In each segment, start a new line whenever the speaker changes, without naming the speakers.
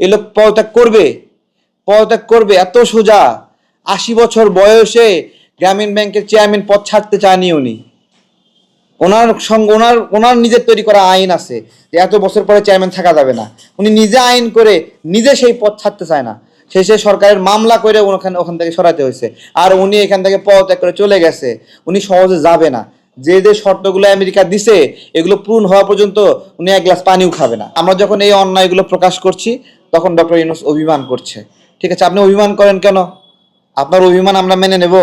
এ লোক পদত্যাগ করবে পদত্যাগ করবে, এত সোজা। আশি বছর বয়সে গ্রামীণ ব্যাংকের চেয়ারম্যান পদ ছাড়তে চায়নি উনি। ওনার সঙ্গে, ওনার ওনার নিজের তৈরি করা আইন আছে যে এত বছর পরে চেয়ারম্যান থাকা যাবে না। উনি নিজে আইন করে নিজে সেই পদ ছাড়তে চায় না। শেষে সরকারের মামলা করে ওখানে, ওখান থেকে সরাতে হয়েছে। আর উনি এখান থেকে পদত্যাগ করে চলে গেছে। উনি সহজে যাবে না। যে যে শর্তগুলো আমেরিকা দিছে, এগুলো পূরণ হওয়া পর্যন্ত উনি এক গ্লাস পানিও খাবে না। আমরা যখন এই অন্যায়গুলো প্রকাশ করছি তখন ডক্টর ইউনুস অভিমান করছে। ঠিক আছে, আপনি অভিমান করেন কেন? আপনার অভিমান আমরা মেনে নেব।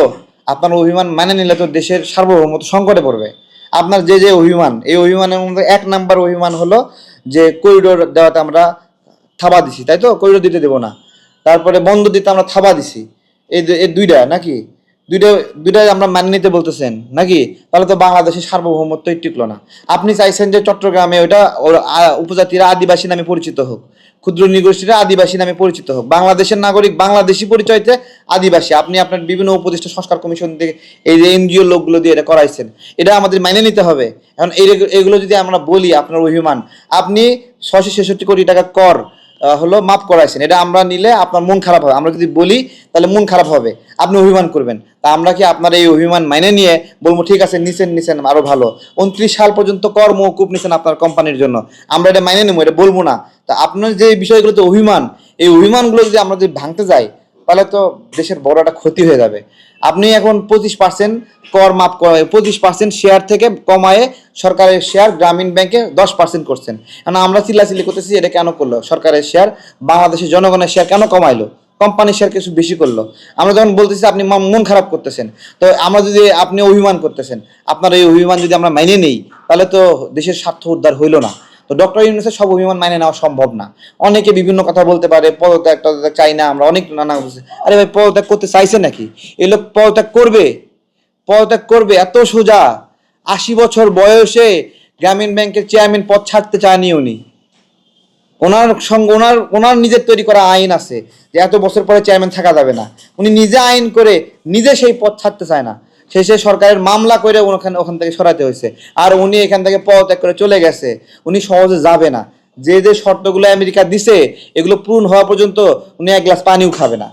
আপনার অভিমান মেনে নিলে তো দেশের সার্বভৌমত্ব সংকটে পড়বে। আপনার যে যে অভিমান, এই অভিমানের মধ্যে এক নাম্বার অভিমান হলো যে করিডোর দেওয়াতে আমরা থাবা দিছি, তাই তো? করিডোর দিতে দেবো না। তারপরে বন্ধ দিতে আমরা থাবা দিছি। এই দুইটা নাকি? দুইটা, দুইটাই আমরা মান্য নিতে বলতেছেন, নাকি? তাহলে তো বাংলাদেশের সার্বভৌমত্বই টিকলো না। আপনি চাইছেন যে চট্টগ্রামে ওটা উপজাতিরা আদিবাসী নামে পরিচিত হোক, ক্ষুদ্র নৃগোষ্ঠীরা আদিবাসী নামে পরিচিত হোক। বাংলাদেশের নাগরিক বাংলাদেশি পরিচয়তে আদিবাসী। আপনি আপনার বিভিন্ন উপদেষ্টা সংস্কার কমিশন থেকে এই যে এনজিও লোকগুলো দিয়ে এটা করাইছেন, এটা আমাদের মাইনে নিতে হবে। এখন এই, এগুলো যদি আমরা বলি আপনার অভিমান, আপনি ছশো ছেষট্টি কোটি টাকা কর হলো মাপ করাইছেন। এটা আমরা নিলে আপনার মন খারাপ হবে। আমরা যদি বলি, তাহলে মন খারাপ হবে। আপনি অভিমান করবেন। তা আমরা কি আপনার এই অভিমান মাইনে নিয়ে বলব, ঠিক আছে, নিছেন নিছেন, আরও ভালো। উনত্রিশ সাল পর্যন্ত কর মৌকুব নিছেন আপনার কোম্পানির জন্য। আমরা এটা মাইনে নেব, এটা বলব না। তা আপনার যে বিষয়গুলোতে অভিমান, এই অভিমানগুলো যদি আমরা যদি ভাঙতে যাই তাহলে তো দেশের বড় একটা ক্ষতি হয়ে যাবে। আপনি এখন পঁচিশ পার্সেন্ট কর মাপ পঁচিশ পার্সেন্ট শেয়ার থেকে কমায়ে সরকারের শেয়ার গ্রামীণ ব্যাংকে দশ পার্সেন্ট করছেন। কারণ আমরা চিল্লাচিল্লি করতেছি, এটা কেন করল? সরকারের শেয়ার বাংলাদেশের জনগণের শেয়ার কেন কমাইলো? কোম্পানির শেয়ার কিছু বেশি করল। আমরা যখন বলতেছি, আপনি মন মন খারাপ করতেছেন। তো আমরা যদি আপনি অভিমান করতেছেন, আপনার এই অভিমান যদি আমরা মাইনে নেই, তাহলে তো দেশের স্বার্থ উদ্ধার হইল না। তো ডক্টর ইউনুসের সব অভিমান মানে নেওয়া সম্ভব না। অনেকে বিভিন্ন কথা বলতে পারে, পদত্যাগ টদত্যাগ চাই না আমরা, অনেক নানা আরে ভাই, পদত্যাগ করতে চাইছে নাকি? এই লোক পদত্যাগ করবে। পদত্যাগ করবে, এত সোজা। আশি বছর বয়সে গ্রামীণ ব্যাংকের চেয়ারম্যান পদ ছাড়তে চায়নি উনি। ওনার সঙ্গে ওনার ওনার নিজের তৈরি করা আইন আছে যে এত বছর পরে চেয়ারম্যান থাকা যাবে না। উনি নিজে আইন করে নিজে সেই পথ ছাড়তে চায় না। শেষে সরকারের মামলা করে ওখানে, ওখান থেকে সরাতে হয়েছে। আর উনি এখান থেকে পদত্যাগ করে চলে গেছে। উনি সহজে যাবে না। যে যে শর্তগুলো আমেরিকা দিছে, এগুলো পূরণ হওয়া পর্যন্ত উনি এক গ্লাস পানিও খাবে না।